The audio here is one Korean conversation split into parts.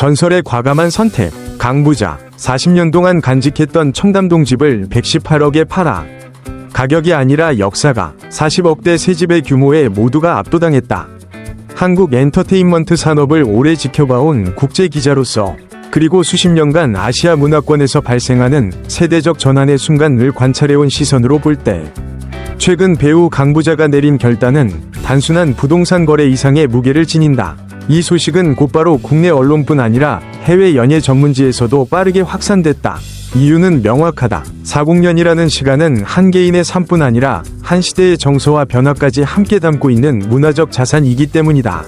전설의 과감한 선택. 강부자. 40년 동안 간직했던 청담동 집을 118억에 팔아. 가격이 아니라 역사가 40억대 새 집의 규모에 모두가 압도당했다. 한국 엔터테인먼트 산업을 오래 지켜봐온 국제 기자로서 그리고 수십 년간 아시아 문화권에서 발생하는 세대적 전환의 순간을 관찰해온 시선으로 볼 때 최근 배우 강부자가 내린 결단은 단순한 부동산 거래 이상의 무게를 지닌다. 이 소식은 곧바로 국내 언론뿐 아니라 해외 연예 전문지에서도 빠르게 확산됐다. 이유는 명확하다. 40년이라는 시간은 한 개인의 삶뿐 아니라 한 시대의 정서와 변화까지 함께 담고 있는 문화적 자산이기 때문이다.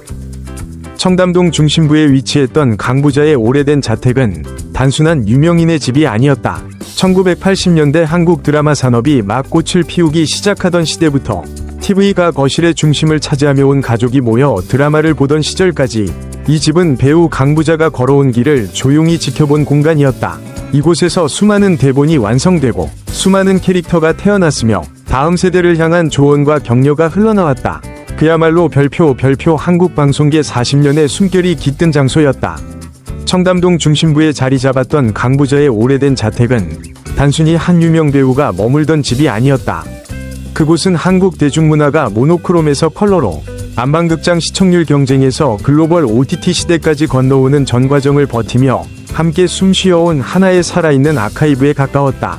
청담동 중심부에 위치했던 강부자의 오래된 자택은 단순한 유명인의 집이 아니었다. 1980년대 한국 드라마 산업이 막 꽃을 피우기 시작하던 시대부터 TV가 거실의 중심을 차지하며 온 가족이 모여 드라마를 보던 시절까지 이 집은 배우 강부자가 걸어온 길을 조용히 지켜본 공간이었다. 이곳에서 수많은 대본이 완성되고 수많은 캐릭터가 태어났으며 다음 세대를 향한 조언과 격려가 흘러나왔다. 그야말로 별표 별표 한국 방송계 40년의 숨결이 깃든 장소였다. 청담동 중심부에 자리 잡았던 강부자의 오래된 자택은 단순히 한 유명 배우가 머물던 집이 아니었다. 그곳은 한국 대중문화가 모노크롬에서 컬러로 안방극장 시청률 경쟁에서 글로벌 OTT 시대까지 건너오는 전 과정을 버티며 함께 숨쉬어온 하나의 살아있는 아카이브에 가까웠다.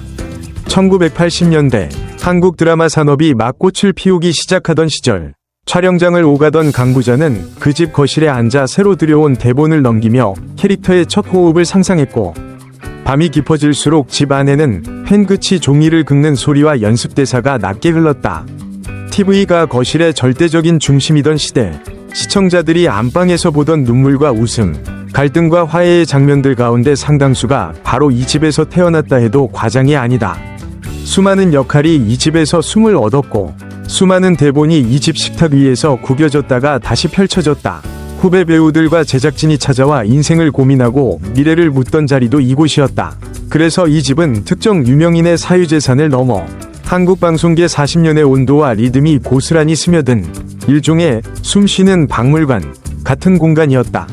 1980년대 한국 드라마 산업이 막 꽃을 피우기 시작하던 시절 촬영장을 오가던 강 부자는 그 집 거실에 앉아 새로 들여온 대본을 넘기며 캐릭터의 첫 호흡을 상상했고 밤이 깊어질수록 집 안에는 펜끝이 종이를 긁는 소리와 연습 대사가 낮게 흘렀다. TV가 거실의 절대적인 중심이던 시대, 시청자들이 안방에서 보던 눈물과 웃음, 갈등과 화해의 장면들 가운데 상당수가 바로 이 집에서 태어났다 해도 과장이 아니다. 수많은 역할이 이 집에서 숨을 얻었고, 수많은 대본이 이 집 식탁 위에서 구겨졌다가 다시 펼쳐졌다. 후배 배우들과 제작진이 찾아와 인생을 고민하고 미래를 묻던 자리도 이곳이었다. 그래서 이 집은 특정 유명인의 사유재산을 넘어 한국 방송계 40년의 온도와 리듬이 고스란히 스며든 일종의 숨쉬는 박물관 같은 공간이었다.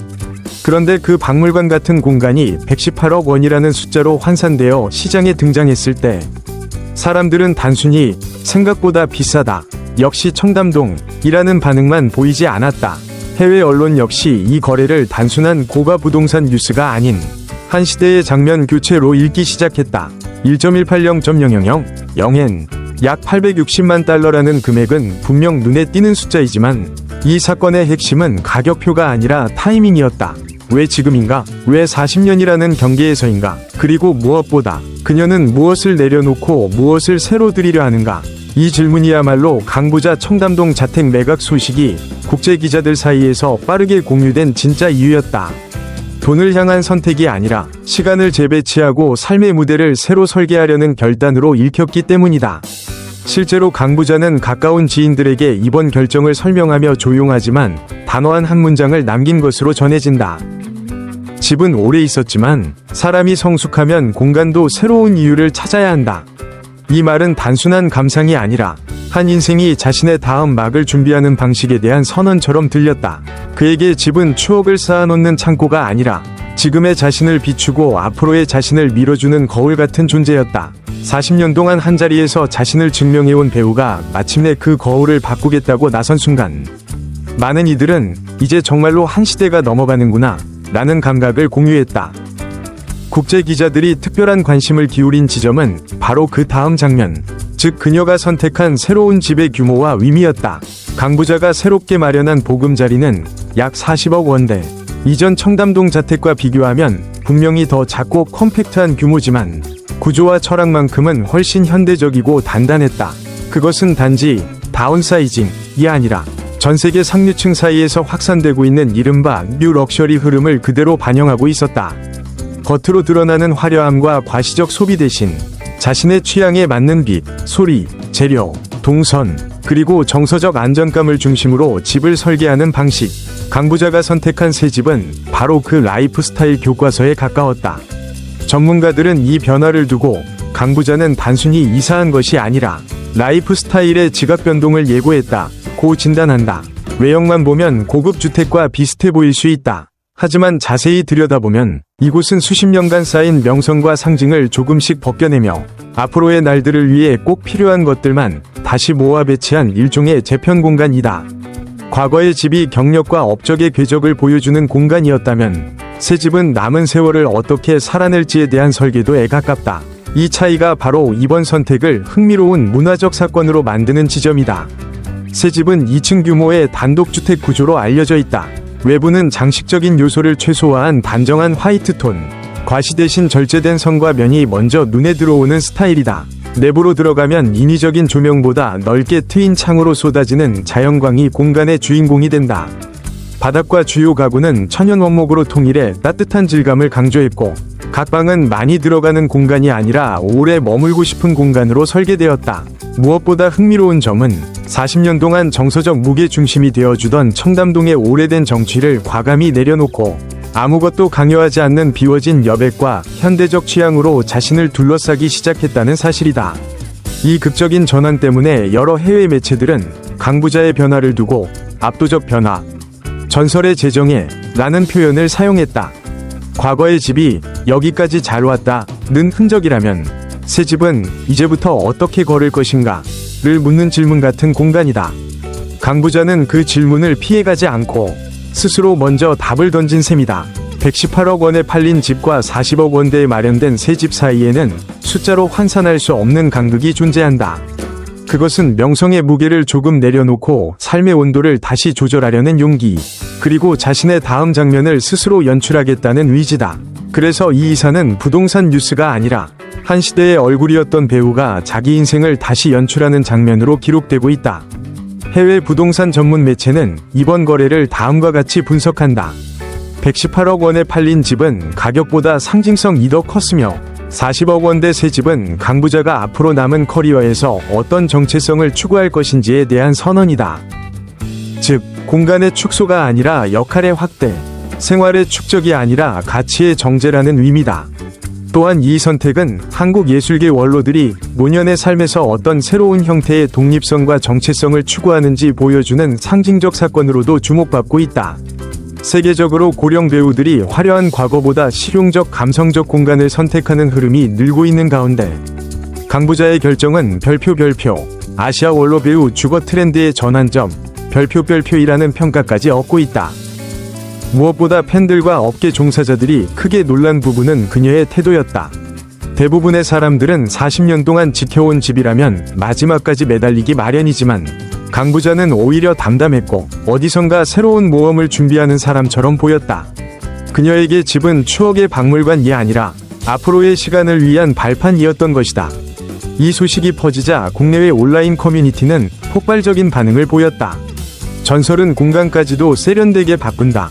그런데 그 박물관 같은 공간이 118억 원이라는 숫자로 환산되어 시장에 등장했을 때 사람들은 단순히 생각보다 비싸다. 역시 청담동이라는 반응만 보이지 않았다. 해외 언론 역시 이 거래를 단순한 고가 부동산 뉴스가 아닌 한 시대의 장면 교체로 읽기 시작했다. 1.180.000 영엔 약 860만 달러라는 금액은 분명 눈에 띄는 숫자이지만 이 사건의 핵심은 가격표가 아니라 타이밍이었다. 왜 지금인가? 왜 40년이라는 경계에서인가? 그리고 무엇보다 그녀는 무엇을 내려놓고 무엇을 새로 드리려 하는가? 이 질문이야말로 강부자 청담동 자택 매각 소식이 국제 기자들 사이에서 빠르게 공유된 진짜 이유였다. 돈을 향한 선택이 아니라 시간을 재배치하고 삶의 무대를 새로 설계하려는 결단으로 읽혔기 때문이다. 실제로 강부자는 가까운 지인들에게 이번 결정을 설명하며 조용하지만 단호한 한 문장을 남긴 것으로 전해진다. 집은 오래 있었지만 사람이 성숙하면 공간도 새로운 이유를 찾아야 한다. 이 말은 단순한 감상이 아니라 한 인생이 자신의 다음 막을 준비하는 방식에 대한 선언처럼 들렸다. 그에게 집은 추억을 쌓아놓는 창고가 아니라 지금의 자신을 비추고 앞으로의 자신을 밀어주는 거울 같은 존재였다. 40년 동안 한 자리에서 자신을 증명해온 배우가 마침내 그 거울을 바꾸겠다고 나선 순간 많은 이들은 이제 정말로 한 시대가 넘어가는구나 라는 감각을 공유했다. 국제 기자들이 특별한 관심을 기울인 지점은 바로 그 다음 장면, 즉 그녀가 선택한 새로운 집의 규모와 의미였다. 강부자가 새롭게 마련한 보금자리는 약 40억 원대. 이전 청담동 자택과 비교하면 분명히 더 작고 컴팩트한 규모지만 구조와 철학만큼은 훨씬 현대적이고 단단했다. 그것은 단지 다운사이징이 아니라 전 세계 상류층 사이에서 확산되고 있는 이른바 뉴 럭셔리 흐름을 그대로 반영하고 있었다. 겉으로 드러나는 화려함과 과시적 소비 대신 자신의 취향에 맞는 빛, 소리, 재료, 동선, 그리고 정서적 안정감을 중심으로 집을 설계하는 방식. 강부자가 선택한 새 집은 바로 그 라이프 스타일 교과서에 가까웠다. 전문가들은 이 변화를 두고 강부자는 단순히 이사한 것이 아니라 라이프 스타일의 지각 변동을 예고했다. 고 진단한다. 외형만 보면 고급 주택과 비슷해 보일 수 있다. 하지만 자세히 들여다보면 이곳은 수십 년간 쌓인 명성과 상징을 조금씩 벗겨내며 앞으로의 날들을 위해 꼭 필요한 것들만 다시 모아 배치한 일종의 재편 공간이다. 과거의 집이 경력과 업적의 궤적을 보여주는 공간이었다면 새 집은 남은 세월을 어떻게 살아낼지에 대한 설계도에 가깝다. 이 차이가 바로 이번 선택을 흥미로운 문화적 사건으로 만드는 지점이다. 새 집은 2층 규모의 단독주택 구조로 알려져 있다. 외부는 장식적인 요소를 최소화한 단정한 화이트 톤. 과시 대신 절제된 성과 면이 먼저 눈에 들어오는 스타일이다. 내부로 들어가면 인위적인 조명보다 넓게 트인 창으로 쏟아지는 자연광이 공간의 주인공이 된다. 바닥과 주요 가구는 천연 원목으로 통일해 따뜻한 질감을 강조했고, 각 방은 많이 들어가는 공간이 아니라 오래 머물고 싶은 공간으로 설계되었다. 무엇보다 흥미로운 점은 40년 동안 정서적 무게 중심이 되어주던 청담동의 오래된 정취를 과감히 내려놓고 아무것도 강요하지 않는 비워진 여백과 현대적 취향으로 자신을 둘러싸기 시작했다는 사실이다. 이 극적인 전환 때문에 여러 해외 매체들은 강부자의 변화를 두고 압도적 변화, 전설의 재정에 라는 표현을 사용했다. 과거의 집이 여기까지 잘 왔다는 흔적이라면 새 집은 이제부터 어떻게 걸을 것인가 를 묻는 질문 같은 공간이다. 강부자는 그 질문을 피해가지 않고 스스로 먼저 답을 던진 셈이다. 118억 원에 팔린 집과 40억 원대에 마련된 새 집 사이에는 숫자로 환산할 수 없는 간극이 존재한다. 그것은 명성의 무게를 조금 내려놓고 삶의 온도를 다시 조절하려는 용기, 그리고 자신의 다음 장면을 스스로 연출하겠다는 의지다. 그래서 이 이사는 부동산 뉴스가 아니라 한 시대의 얼굴이었던 배우가 자기 인생을 다시 연출하는 장면으로 기록되고 있다. 해외 부동산 전문 매체는 이번 거래를 다음과 같이 분석한다. 118억 원에 팔린 집은 가격보다 상징성이 더 컸으며 40억 원대 새 집은 강부자가 앞으로 남은 커리어에서 어떤 정체성을 추구할 것인지에 대한 선언이다. 즉, 공간의 축소가 아니라 역할의 확대, 생활의 축적이 아니라 가치의 정제라는 의미다. 또한 이 선택은 한국 예술계 원로들이 노년의 삶에서 어떤 새로운 형태의 독립성과 정체성을 추구하는지 보여주는 상징적 사건으로도 주목받고 있다. 세계적으로 고령 배우들이 화려한 과거보다 실용적 감성적 공간을 선택하는 흐름이 늘고 있는 가운데 강부자의 결정은 별표 별표 아시아 원로 배우 주거 트렌드의 전환점 별표 별표이라는 평가까지 얻고 있다. 무엇보다 팬들과 업계 종사자들이 크게 놀란 부분은 그녀의 태도였다. 대부분의 사람들은 40년 동안 지켜온 집이라면 마지막까지 매달리기 마련이지만 강 부자는 오히려 담담했고 어디선가 새로운 모험을 준비하는 사람처럼 보였다. 그녀에게 집은 추억의 박물관이 아니라 앞으로의 시간을 위한 발판이었던 것이다. 이 소식이 퍼지자 국내외 온라인 커뮤니티는 폭발적인 반응을 보였다. 전설은 공간까지도 세련되게 바꾼다.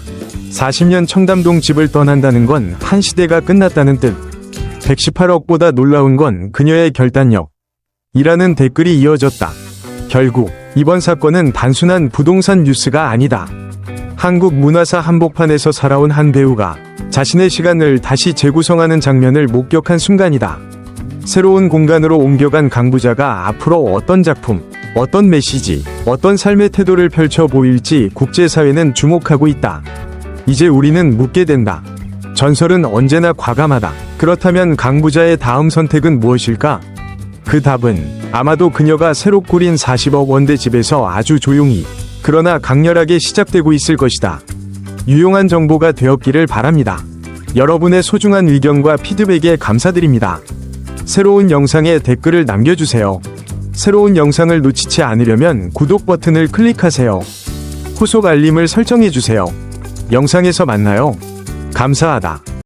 40년 청담동 집을 떠난다는 건 한 시대가 끝났다는 뜻. 118억보다 놀라운 건 그녀의 결단력. 이라는 댓글이 이어졌다. 결국 이번 사건은 단순한 부동산 뉴스가 아니다. 한국 문화사 한복판에서 살아온 한 배우가 자신의 시간을 다시 재구성하는 장면을 목격한 순간이다. 새로운 공간으로 옮겨간 강부자가 앞으로 어떤 작품, 어떤 메시지, 어떤 삶의 태도를 펼쳐 보일지 국제사회는 주목하고 있다. 이제 우리는 묻게 된다. 전설은 언제나 과감하다. 그렇다면 강부자의 다음 선택은 무엇일까? 그 답은 아마도 그녀가 새로 꾸린 40억 원대 집에서 아주 조용히 그러나 강렬하게 시작되고 있을 것이다. 유용한 정보가 되었기를 바랍니다. 여러분의 소중한 의견과 피드백에 감사드립니다. 새로운 영상에 댓글을 남겨주세요. 새로운 영상을 놓치지 않으려면 구독 버튼을 클릭하세요. 후속 알림을 설정해주세요. 영상에서 만나요. 감사하다.